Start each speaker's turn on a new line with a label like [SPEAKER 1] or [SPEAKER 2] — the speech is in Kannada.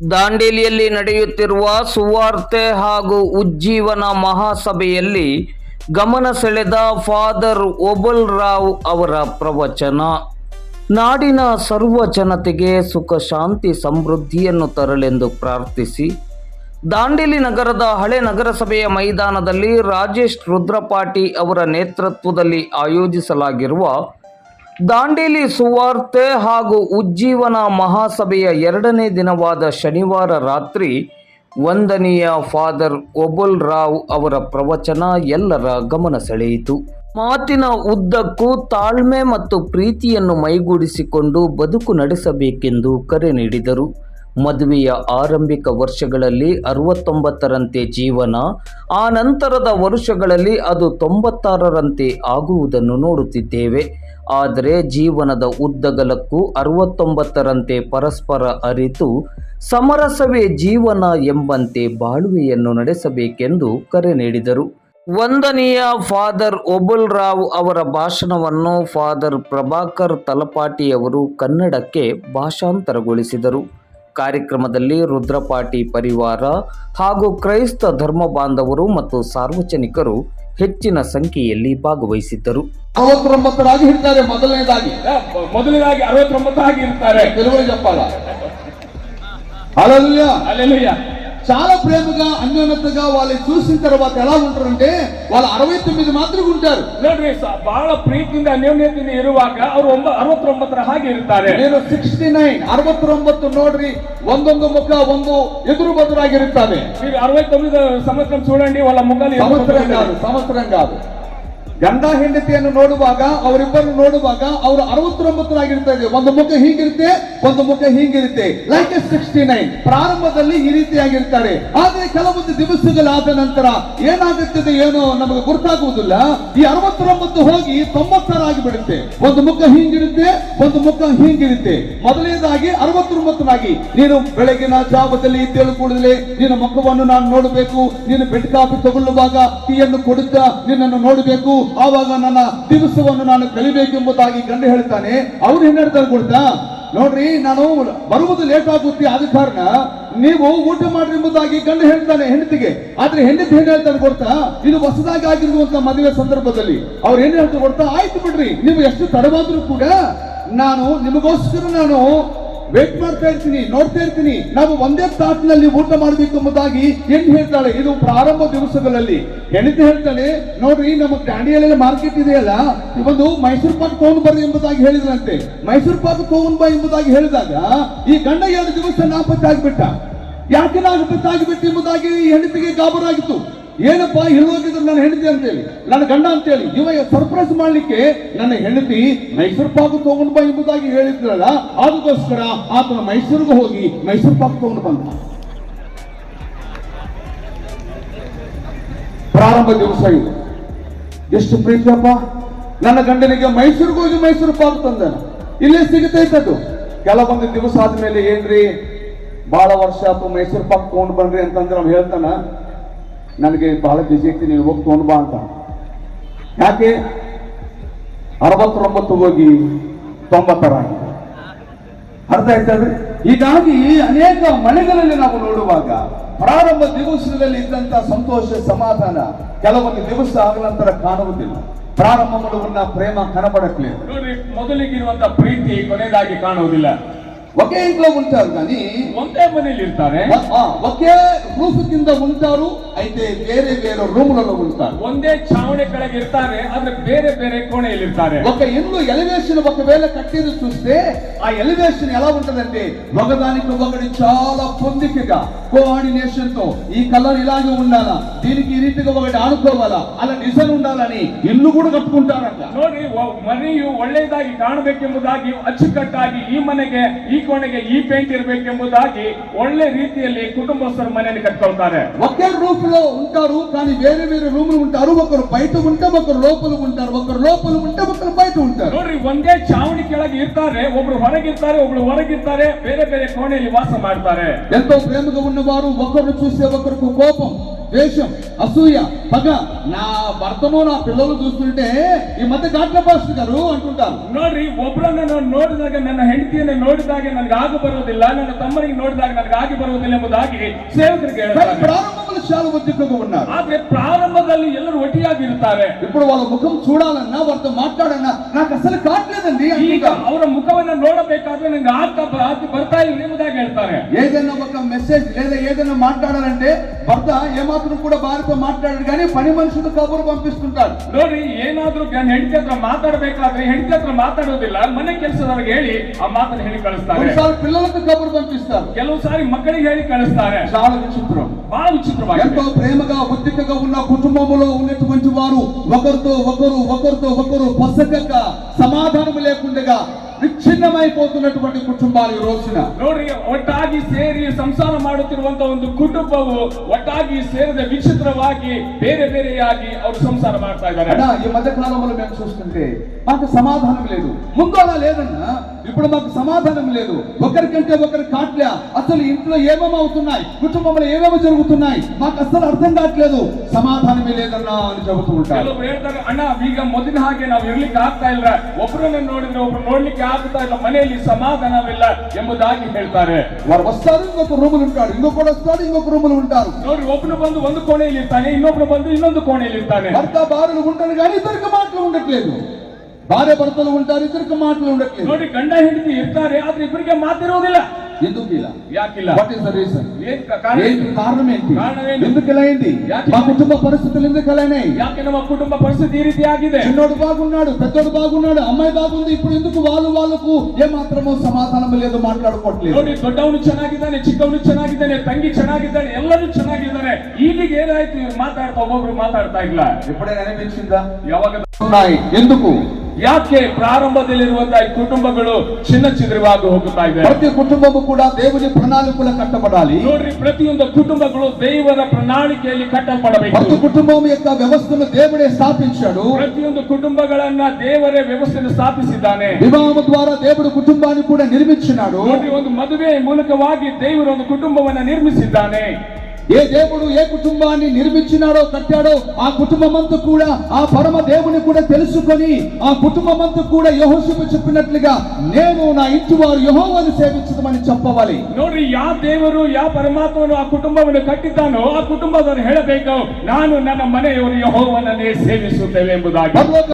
[SPEAKER 1] ದಾಂಡೇಲಿಯಲ್ಲಿ ನಡೆಯುತ್ತಿರುವ ಸುವಾರ್ತೆ ಹಾಗೂ ಉಜ್ಜೀವನ ಮಹಾಸಭೆಯಲ್ಲಿ ಗಮನ ಸೆಳೆದ ಫಾದರ್ ಒಬಲ್ ರಾವ್ ಅವರ ಪ್ರವಚನ. ನಾಡಿನ ಸರ್ವ ಜನತೆಗೆ ಸುಖ, ಶಾಂತಿ, ಸಮೃದ್ಧಿಯನ್ನು ತರಲೆಂದು ಪ್ರಾರ್ಥಿಸಿ. ದಾಂಡೇಲಿ ನಗರದ ಹಳೆ ನಗರಸಭೆಯ ಮೈದಾನದಲ್ಲಿ ರಾಜೇಶ್ ರುದ್ರಪಾಟಿ ಅವರ ನೇತೃತ್ವದಲ್ಲಿ ಆಯೋಜಿಸಲಾಗಿರುವ ದಾಂಡೇಲಿ ಸುವಾರ್ತೆ ಹಾಗೂ ಉಜ್ಜೀವನ ಮಹಾಸಭೆಯ ಎರಡನೇ ದಿನವಾದ ಶನಿವಾರ ರಾತ್ರಿ ವಂದನೀಯ ಫಾದರ್ ಒಬುಲ್ ರಾವ್ ಅವರ ಪ್ರವಚನ ಎಲ್ಲರ ಗಮನ ಸೆಳೆಯಿತು. ಮಾತಿನ ಉದ್ದಕ್ಕೂ ತಾಳ್ಮೆ ಮತ್ತು ಪ್ರೀತಿಯನ್ನು ಮೈಗೂಡಿಸಿಕೊಂಡು ಬದುಕು ನಡೆಸಬೇಕೆಂದು ಕರೆ ನೀಡಿದರು. ಮದುವೆಯ ಆರಂಭಿಕ ವರ್ಷಗಳಲ್ಲಿ ಅರವತ್ತೊಂಬತ್ತರಂತೆ ಜೀವನ, ಆ ನಂತರದ ವರ್ಷಗಳಲ್ಲಿ ಅದು ತೊಂಬತ್ತಾರರಂತೆ ಆಗುವುದನ್ನು ನೋಡುತ್ತಿದ್ದೇವೆ. ಆದರೆ ಜೀವನದ ಉದ್ದಗಲಕ್ಕೂ ಅರವತ್ತೊಂಬತ್ತರಂತೆ ಪರಸ್ಪರ ಅರಿತು ಸಮರಸವೇ ಜೀವನ ಎಂಬಂತೆ ಬಾಳುವೆಯನ್ನು ನಡೆಸಬೇಕೆಂದು ಕರೆ ನೀಡಿದರು. ವಂದನೀಯ ಫಾದರ್ ಒಬುಲ್ ರಾವ್ ಅವರ ಭಾಷಣವನ್ನು ಫಾದರ್ ಪ್ರಭಾಕರ್ ತಲಪಾಟಿಯವರು ಕನ್ನಡಕ್ಕೆ ಭಾಷಾಂತರಗೊಳಿಸಿದರು. ಕಾರ್ಯಕ್ರಮದಲ್ಲಿ ರುದ್ರಪಾಟಿ ಪರಿವಾರ ಹಾಗೂ ಕ್ರೈಸ್ತ ಧರ್ಮ ಬಾಂಧವರು ಮತ್ತು ಸಾರ್ವಜನಿಕರು ಹೆಚ್ಚಿನ ಸಂಖ್ಯೆಯಲ್ಲಿ ಭಾಗವಹಿಸಿದ್ದರು.
[SPEAKER 2] ಅರವತ್ತೊಂಬತ್ತರಾಗಿ ಇರ್ತಾರೆ ಮೊದಲನೇದಾಗಿ.
[SPEAKER 3] ಮೊದಲನೇದಾಗಿ ಅರವತ್ತೊಂಬತ್ತು ಆಗಿ ಇರ್ತಾರೆ
[SPEAKER 2] చాలా ప్రేమగా అన్యోన్యతగా వాళ్ళని చూసిన తర్వాత ఎలా ఉంటారంటే వాళ్ళు అరవై ತೊಂಬತ್ತು ಮಾತ್ರ ಉಂಟಾರು
[SPEAKER 3] ನೋಡ್ರಿ ಬಹಳ ಪ್ರೀತಿಯಿಂದ ಅನ್ಯೋನ್ಯತೆಯಿಂದ ಇರುವಾಗ ಅವರು ಅರವತ್ತೊಂಬತ್ತರ ಹಾಗೆ ಇರ್ತಾರೆ
[SPEAKER 2] ಏನು ಸಿಕ್ಸ್ಟಿ ನೈನ್ ಅರವತ್ತೊಂಬತ್ತು ನೋಡ್ರಿ ಒಂದೊಂದು ಮುಖ ಒಂದು ಎದುರು
[SPEAKER 3] ಬದುರಾಗಿರುತ್ತಾನೆ ಅರವತ್ತೊಂಬತ್ತು ಸಂವತ್ಸರ ಚೂಡಂಡಿ వాళ్ళ
[SPEAKER 2] ಮುಖಾಲಿ
[SPEAKER 3] ಸಂವತ್ಸరం
[SPEAKER 2] కాదు సంవత్సరం కాదు ಗಂಡ ಹೆಂಡತಿಯನ್ನು ನೋಡುವಾಗ, ಅವರಿಬ್ಬರನ್ನು ನೋಡುವಾಗ ಅವರು ಅರವತ್ತೊಂಬತ್ತರಾಗಿರ್ತಾರೆ. ಒಂದು ಮುಖ ಹೀಗಿರುತ್ತೆ, ಒಂದು ಮುಖ ಹೀಗಿರುತ್ತೆ. ಲೈಕ್ ಎ ಸಿಕ್ಸ್ಟಿ ನೈನ್ ಪ್ರಾರಂಭದಲ್ಲಿ ಈ ರೀತಿಯಾಗಿರ್ತಾರೆ. ಆದ್ರೆ ಕೆಲವೊಂದು ದಿವಸಗಳಾದ ನಂತರ ಏನಾಗುತ್ತದೆ ಏನೋ ನಮಗೆ ಗೊತ್ತಾಗುವುದಿಲ್ಲ. ಈ ಅರವತ್ತೊಂಬತ್ತು ಹೋಗಿ ತೊಂಬತ್ತಾರಾಗಿ ಬಿಡುತ್ತೆ ಒಂದು ಮುಖ ಹೀಗಿರುತ್ತೆ, ಒಂದು ಮುಖ ಹೀಗಿರುತ್ತೆ. ಮೊದಲನೇದಾಗಿ ಅರವತ್ತೊಂಬತ್ತನಾಗಿ, ನೀನು ಬೆಳಗಿನ ಜಾವದಲ್ಲಿ ಕೂಡಲೇ, ನಿನ್ನ ಮುಖವನ್ನು ನಾನು ನೋಡಬೇಕು. ನೀನು ಬೆಡ್ ಕಾಫಿ ತಗೊಳ್ಳುವಾಗ ಟೀಯನ್ನು ಕೊಡುತ್ತಾ ನಿನ್ನನ್ನು ನೋಡಬೇಕು. ಆವಾಗ ನನ್ನ ದಿವಸವನ್ನು ನಾನು ಕಲಿಬೇಕೆಂಬುದಾಗಿ ಗಂಡ ಹೇಳ್ತಾನೆ. ಅವ್ರು ಹೆಣ್ಣು ಕೊಡ್ತಾ ನೋಡ್ರಿ, ನಾನು ಬರುವುದು ಲೇಟ್ ಆಗುತ್ತೆ, ಆದ ಕಾರಣ ನೀವು ಊಟ ಮಾಡ್ರಿ ಎಂಬುದಾಗಿ ಗಂಡ ಹೇಳ್ತಾನೆ ಹೆಂಡತಿಗೆ. ಆದ್ರೆ ಹೆಂಡತಿ ಏನ್ ಹೇಳ್ತಾನೆ ಕೊಡ್ತಾ ಇದು ಹೊಸದಾಗಿ ಆಗಿರುವಂತ ಮದುವೆ ಸಂದರ್ಭದಲ್ಲಿ. ಅವ್ರು ಏನ್ ಹೇಳ್ತಾರೆ ಕೊಡ್ತಾ ಆಯ್ತು ಬಿಡ್ರಿ, ನೀವು ಎಷ್ಟು ತಡವಾದ್ರೂ ಕೂಡ ನಾನು ನಿಮಗೋಸ್ಕರ ನಾನು ವೇಟ್ ಮಾಡ್ತಾ ಇರ್ತೀನಿ, ನೋಡ್ತಾ ಇರ್ತೀನಿ. ನಾವು ಒಂದೇ ತಾಸಿನಲ್ಲಿ ಊಟ ಮಾಡಬೇಕು ಎಂಬುದಾಗಿ ಹೆಣ್ಣು ಹೇಳ್ತಾಳೆ. ಇದು ಪ್ರಾರಂಭ ದಿವಸಗಳಲ್ಲಿ. ಹೆಂಡತಿ ಹೇಳ್ತಾಳೆ, ನೋಡ್ರಿ, ನಮ್ಮ ದಾಂಡಿಯಲ್ಲಿ ಮಾರ್ಕೆಟ್ ಇದೆಯಲ್ಲ ಒಂದು ಮೈಸೂರು ಪಾಕ್ ತಗೊಂಡ್ ಬರ್ರಿ ಎಂಬುದಾಗಿ ಹೇಳಿದ್ರಂತೆ. ಮೈಸೂರು ಪಾಕ್ ತಗೊಂಡ್ ಬಾ ಎಂಬುದಾಗಿ ಹೇಳಿದಾಗ, ಈ ಗಂಡ ಎರಡು ದಿವಸ ನಾಪತ್ತಾಗ್ಬಿಟ್ಟ. ಯಾಕೆ ನಾಪತ್ತಾಗ್ಬಿಟ್ಟು ಎಂಬುದಾಗಿ ಹೆಂಡತಿಗೆ ಗಾಬರಾಗಿತ್ತು. ಏನಪ್ಪಾ ಹೋಗಿದ್ರು ನನ್ನ ಹೆಂಡತಿ ಅಂತೇಳಿ, ನನ್ನ ಗಂಡ ಅಂತೇಳಿ, ಇವ ಸರ್ಪ್ರೈಸ್ ಮಾಡ್ಲಿಕ್ಕೆ ನನ್ನ ಹೆಂಡತಿ ಮೈಸೂರು ಪಾಕ ತಗೊಂಡು ಬಾ ಎಂಬುದಾಗಿ ಹೇಳಿದ್ರಲ್ಲ ಅದಕ್ಕೋಸ್ಕರ ಆತನ ಮೈಸೂರಿಗೆ ಹೋಗಿ ಮೈಸೂರು ಪಾಕ ತಗೊಂಡು ಬಂದ. ಪ್ರಾರಂಭ ದಿವಸ ಇದು. ಎಷ್ಟು ಪ್ರೀತಿಯಪ್ಪ. ನನ್ನ ಗಂಡನಿಗೆ ಮೈಸೂರಿಗೆ ಹೋಗಿ ಮೈಸೂರು ಪಾಕು ತಂದ. ಇಲ್ಲೇ ಸಿಗುತ್ತೈತದು ಕೆಲವೊಂದು ದಿವಸ ಆದ್ಮೇಲೆ ಏನ್ರಿ ಬಹಳ ವರ್ಷ ಆತು ಮೈಸೂರು ಪಾಕ್ ತಗೊಂಡು ಬನ್ರಿ ಅಂತಂದ್ರೆ ಅವ್ನು ಹೇಳ್ತಾನ ನನಗೆ ಬಹಳ ಬಿಸಿ ಇತ್ತು ನೀವು ಹೋಗಿ ತೊಗೊಂಡು ಬಾ ಅಂತ. ಯಾಕೆ? ಅರವತ್ತೊಂಬತ್ತು ಹೋಗಿ ತೊಂಬತ್ತರ ಅರ್ಥ ಆಯ್ತಾ ಹೀಗಾಗಿ ಅನೇಕ ಮನೆಗಳಲ್ಲಿ ನಾವು ನೋಡುವಾಗ ಪ್ರಾರಂಭ ದಿವಸದಲ್ಲಿ ಇದ್ದಂತ ಸಂತೋಷ, ಸಮಾಧಾನ ಕೆಲವೊಂದು ದಿವಸ ಆಗ ನಂತರ ಕಾಣುವುದಿಲ್ಲ. ಪ್ರಾರಂಭ ಮಾಡುವನ್ನ ಪ್ರೇಮ
[SPEAKER 3] ಕನಪಡಕ್ಲಿ ಮೊದಲಿಗಿರುವಂತಹ ಪ್ರೀತಿ ಕೊನೆಯದಾಗಿ ಕಾಣುವುದಿಲ್ಲ.
[SPEAKER 2] ఒకే ఇంట్లో ఉంటారు కానీ
[SPEAKER 3] ಒಂದೇ ಮನೆಯಲ್ಲಿ ಇರ್ತಾರೆ
[SPEAKER 2] ఒ- ఆ, ఒకే రూఫ్ కింద ఉంటారు అయితే వేరే వేరే రూములలో ఉంటారు
[SPEAKER 3] ಒಂದೇ ಛಾವಣಿ ಕೆಳಗೆ ಇರ್ತಾರೆ ಆದ್ರೆ ಬೇರೆ ಬೇರೆ ಕೋಣೆಯಲ್ಲಿ ఇర్తారే
[SPEAKER 2] ఒక ఇల్లు ఎలివేషన్ ఒకవేళ కట్టేది చూస్తే ఆ ఎలివేషన్ ఎలా ఉంటదంటే ఒకదానికి ఒకటి చాలా పొందికగా కోఆర్డినేషన్ తో ఈ కలర్ ఇలాగే ఉండాలా దీనికి ఈ రీతిగా ఒకటి ఆడుకోవాలా అలా డిజైన్ ఉండాలని ఇల్లు కూడా కట్టుకుంటారంట
[SPEAKER 3] ನೋಡ್ರಿ ಒ- ಮನೆಯು ಒಳ್ಳೆಯದಾಗಿ ಕಾಣಬೇಕೆಂಬುದಾಗಿ ಅಚ್ಚುಕಟ್ಟಾಗಿ ಈ ಮನೆಗೆ ಈ ಕೋಣೆಗೆ ಈ ಪೇಂಟ್ ಇರಬೇಕೆಂಬುದಾಗಿ ಒಳ್ಳೆ ರೀತಿಯಲ್ಲಿ ಕುಟುಂಬಸ್ಥರು ಮನೆಯನ್ನು ಕಟ್ಕೊಳ್ತಾರೆ
[SPEAKER 2] ఒకే రూఫ్ లో ఉంటారు కానీ వేరే వేరే రూములు ఉంటారు ఒకరు బయట ఉంటే ఒకరు లోపల ఉంటారు ఒకరు లోపల ఉంటే ఒకరు బయట ఉంటారు
[SPEAKER 3] ನೋಡ್ರಿ ಒಂದೇ ಚಾವಣಿ ಕೆಳಗೆ ಇರ್ತಾರೆ ಒಬ್ರು ಹೊರಗಿರ್ತಾರೆ ಒಬ್ರು ಹೊರಗಿರ್ತಾರೆ ಬೇರೆ ಬೇರೆ ಕೋಣೆಯಲ್ಲಿ ವಾಸ ಮಾಡ್ತಾರೆ
[SPEAKER 2] ఎంతో ప్రేమగా ఉన్నవారు ఒకరు చూస్తే ఒకరికి కోపం ద్వేషం అసూయ పగ నా భర్తను నా పిల్లలు చూస్తుంటే ఈ మధ్య ఘాట్ల పాస్టర్ గారు అంటుంటారు
[SPEAKER 3] ನೋಡ್ರಿ ಒಬ್ಬರನ್ನ ನಾನು ನೋಡಿದಾಗ ನನ್ನ ಹೆಂಡತಿಯನ್ನು ನೋಡಿದಾಗ ನನಗೆ ಆಗ ಬರುವುದಿಲ್ಲ ನನ್ನ ತಮ್ಮನಿಗೆ ನೋಡಿದಾಗ ನನಗೆ ಆಗಿ ಬರುವುದಿಲ್ಲ ಎಂಬುದಾಗಿ ಸೇವಕರಿಗೆ
[SPEAKER 2] కానీ
[SPEAKER 3] ಹೇಳ್ತಾರೆ
[SPEAKER 2] ప్రారంభంలో చాలా ఉద్యోగంగా ఉన్నారు
[SPEAKER 3] ಆದ್ರೆ ಪ್ರಾರಂಭದಲ್ಲಿ ಎಲ್ಲರೂ ಒಟ್ಟಿಯಾಗಿ ಇರ್ತಾರೆ
[SPEAKER 2] ఇప్పుడు వాళ్ళ ముఖం చూడాలన్నా వారితో మాట్లాడన్నా నాకు అసలు కావట్లేదండి
[SPEAKER 3] ಈಗ
[SPEAKER 2] అంటుంటారు.
[SPEAKER 3] ಅವರ ಮುಖವನ್ನ ನೋಡಬೇಕಾದ್ರೆ ನಂಗೆ ಆಗ್ತಾ ಬ- ಆಗಿ ಬರ್ತಾ ಇಲ್ಲ ಎಂಬುದಾಗಿ ಹೇಳ್ತಾರೆ
[SPEAKER 2] ఏదైనా ఒక మెసేజ్ లేదా ఏదైనా మాట్లాడాలంటే భర్త ఏమాత్రం కూడా భార్యతో మాట్లాడాడు కానీ పని మనుషులు కబురు పంపిస్తుంటాడు
[SPEAKER 3] ನೋಡ್ರಿ ಏನಾದ್ರೂ ನನ್ನ ಹೆಂಡತಿ ಹತ್ರ ಮಾತಾಡ್ಬೇಕಾದ್ರೆ ಹೆಂಡತಿ ಹತ್ರ ಮಾತಾಡೋದಿಲ್ಲ ಮನೆ ಕೆಲಸದವ್ರಿಗೆ ಹೇಳಿ ಆ ಮಾತನ್ನ ಹೇಳಿ ಕಳಿಸ್ತಾರೆ
[SPEAKER 2] కొన్నిసార్లు పిల్లలకు కబురు పంపిస్తారు
[SPEAKER 3] ಕೆಲವು ಸಾರಿ ಮಕ್ಕಳಿಗೆ ಹೇಳಿ ಕಳಿಸ್ತಾರೆ
[SPEAKER 2] చాలా విచిత్రం
[SPEAKER 3] ಬಹಳ ವಿಚಿತ್ರವಾಗಿದೆ
[SPEAKER 2] ఎంతో ప్రేమగా బుద్ధికగా ఉన్న కుటుంబంలో ఉన్నటువంటి వారు ఒకరితో ఒకరు ఒకరితో ఒకరు పొసగక సమాధానం లేకుండా విచ్ఛిన్నమైపోతున్నటువంటి కుటుంబాలు ఈ రోజున
[SPEAKER 3] ನೋಡ್ರಿ ಒಟ್ಟಾಗಿ ಸೇರಿ ಸಂಸಾರ ಮಾಡುತ್ತಿರುವಂತ ಒಂದು ಕುಟುಂಬವು ಒಟ್ಟಾಗಿ ಸೇರಿದ ವಿಚಿತ್ರವಾಗಿ ಬೇರೆ ಬೇರೆಯಾಗಿ ಅವರು ಸಂಸಾರ ಮಾಡ್ತಾ ಇದ್ದಾರೆ
[SPEAKER 2] అన్నా ఈ మధ్య కాలంలో మేము చూస్తుంటే మాకు సమాధానం లేదు ముందు అలా లేదన్నా ఇప్పుడు మాకు సమాధానం లేదు ఒకరికంటే ఒకరు కాట్లే అసలు ఇంట్లో ఏమేమి అవుతున్నాయి కుటుంబంలో ఏమేమి జరుగుతున్నాయి మాకు అసలు అర్థం కావట్లేదు సమాధానమే లేదన్నా అని చెబుతూ ఉంటారు
[SPEAKER 3] ಕೆಲವರು ಹೇಳ್ತಾರೆ ಅಣ್ಣ ಈಗ ಮೊದಲಿನ ಹಾಗೆ ನಾವು ಇರ್ಲಿಕ್ಕೆ ಆಗ್ತಾ ಇಲ್ಲ ಒಬ್ಬರನ್ನ ನೋಡಿದ್ರೆ ಒಬ್ರು ನೋಡ್ಲಿಕ್ಕೆ ಆಗ್ತಾ ಇಲ್ಲ ಮನೆಯಲ್ಲಿ ಸಮಾಧಾನವಿಲ್ಲ ಎಂಬುದಾಗಿ ಹೇಳ್ತಾರೆ
[SPEAKER 2] వారు వస్తారు ఇంకొక రూములు ఉంటాడు ఇంకొకడు వస్తాడు ఇంకొక రూములు ఉంటారు
[SPEAKER 3] ನೋಡ್ರಿ ಒಬ್ನು ಬಂದು ಒಂದು ಕೋಣೆಯಲ್ಲಿ ಇರ್ತಾನೆ ಇನ್ನೊಬ್ರು ಬಂದು ಇನ್ನೊಂದು ಕೋಣೆಯಲ್ಲಿ ಇರ್ತಾನೆ
[SPEAKER 2] భర్త భార్యలు ఉంటారు కానీ ఇద్దరికి మాటలు ఉండట్లేదు ಕಾರ್ಯ ಬರ್ತಾನ ಉಂಟಾರೆ ಇಬ್ಬರಿಗೂ ಮಾತನಾಡೋಕೆ
[SPEAKER 3] ನೋಡಿ ಗಂಡ ಹೆಂಡತಿ ಇರ್ತಾರೆ ಆದ್ರೆ ಇಬ್ಬರಿಗೆ ಮಾತಿ
[SPEAKER 2] ಇರೋದಿಲ್ಲ ಎಂದಕ್ಕಿಲ್ಲ
[SPEAKER 3] ಯಾಕಿಲ್ಲ?
[SPEAKER 2] ಸರ್ವೀಸ್
[SPEAKER 3] ಏನ್ಕ ಕಾಲ್ ಕಾರಣ
[SPEAKER 2] ಎಂದ ಕಲಾಯಿದೆ ಯಾಕೆ? ಪರಿಸ್ಥಿತಿ ಎಂದೂ ಕಲಾಯನಾಯ
[SPEAKER 3] ಯಾಕೆ ನಮ್ಮ ಕುಟುಂಬ ಪರಿಸ್ಥಿತಿ ಈ ರೀತಿ ಆಗಿದೆ?
[SPEAKER 2] ಎಣ್ಣೊದ್ ಬಾಗುನಾಡು ದಚ್ಚೊರು ಬಾಗುನಾಡು ಅಮ್ಮಾಯಿ ಬಾಗುಂದು ಇಬ್ಬರು ಎಂದಕ್ಕೂ ವಾಲು ವಾಲುಕು ಏ ಮಾತ್ರವೋ ಸಮಾಧಾನ ಬಲ್ಲೇಂದು ಮಾತಾಡ್
[SPEAKER 3] ನೋಡಿ ದೊಡ್ಡವನು ಚೆನ್ನಾಗಿದ್ದಾನೆ ಚಿಕ್ಕವನು ಚೆನ್ನಾಗಿದ್ದಾನೆ ತಂಗಿ ಚೆನ್ನಾಗಿದ್ದಾನೆ ಎಲ್ಲರೂ ಚೆನ್ನಾಗಿದ್ದಾರೆ. ಈ ಏನಾಯ್ತು? ಮಾತಾಡ್ತಾ ಒಬ್ಬೊಬ್ರು ಮಾತಾಡ್ತಾ ಇಲ್ಲ.
[SPEAKER 2] ಎಪಡೆ ಅನೇಕ
[SPEAKER 3] ಯಾವಾಗ
[SPEAKER 2] ಸುಂದು
[SPEAKER 3] ಯಾಕೆ ಪ್ರಾರಂಭದಲ್ಲಿರುವಂತಹ ಈ ಕುಟುಂಬಗಳು ಚಿನ್ನ ಚಿದ್ರವಾಗಿ ಹೋಗುತ್ತಾ ಇದೆ
[SPEAKER 2] ప్రతి కుటుంబము కూడా దేవుని ప్రణాళికలు కట్టబడాలి
[SPEAKER 3] ನೋಡ್ರಿ ಪ್ರತಿಯೊಂದು ಕುಟುಂಬಗಳು ದೇವರ ಪ್ರಣಾಳಿಕೆಯಲ್ಲಿ ಕಟ್ಟಲ್ಪಡಬೇಕು
[SPEAKER 2] ప్రతి కుటుంబం యొక్క వ్యవస్థను దేవుడే స్థాపించాడు
[SPEAKER 3] ಪ್ರತಿಯೊಂದು ಕುಟುಂಬಗಳನ್ನ ದೇವರೇ ವ್ಯವಸ್ಥೆಯನ್ನು ಸ್ಥಾಪಿಸಿದ್ದಾನೆ
[SPEAKER 2] వివాహం ద్వారా దేవుడు కుటుంబాన్ని కూడా నిర్మించినాడు
[SPEAKER 3] ನೋಡ್ರಿ ಒಂದು ಮದುವೆ ಮೂಲಕವಾಗಿ ದೇವರು ಒಂದು ಕುಟುಂಬವನ್ನ ನಿರ್ಮಿಸಿದ್ದಾನೆ
[SPEAKER 2] ఏ దేవుడు ఏ కుటుంబాన్ని నిర్మించినాడో కట్టాడో ఆ కుటుంబమంతా కూడా ఆ పరమ దేవుని కూడా తెలుసుకొని ఆ కుటుంబమంతా కూడా యహోశిపు చెప్పినట్లుగా నేను నా ఇంటి వారు యహోవాను సేవించదమని చెప్పవాలి
[SPEAKER 3] ನೋಡ್ರಿ ಯಾವ ದೇವರು ಯಾವ ಪರಮಾತ್ಮನು ಆ ಕುಟುಂಬವನ್ನು ಕಟ್ಟಿದ್ದಾನೋ ಆ ಕುಟುಂಬದವರು ಹೇಳಬೇಕು ನಾನು ನನ್ನ ಮನೆಯವರು ಯಹೋವನನ್ನೇ ಸೇವಿಸುತ್ತೇವೆ ಎಂಬುದಾಗಿ
[SPEAKER 2] పరలోక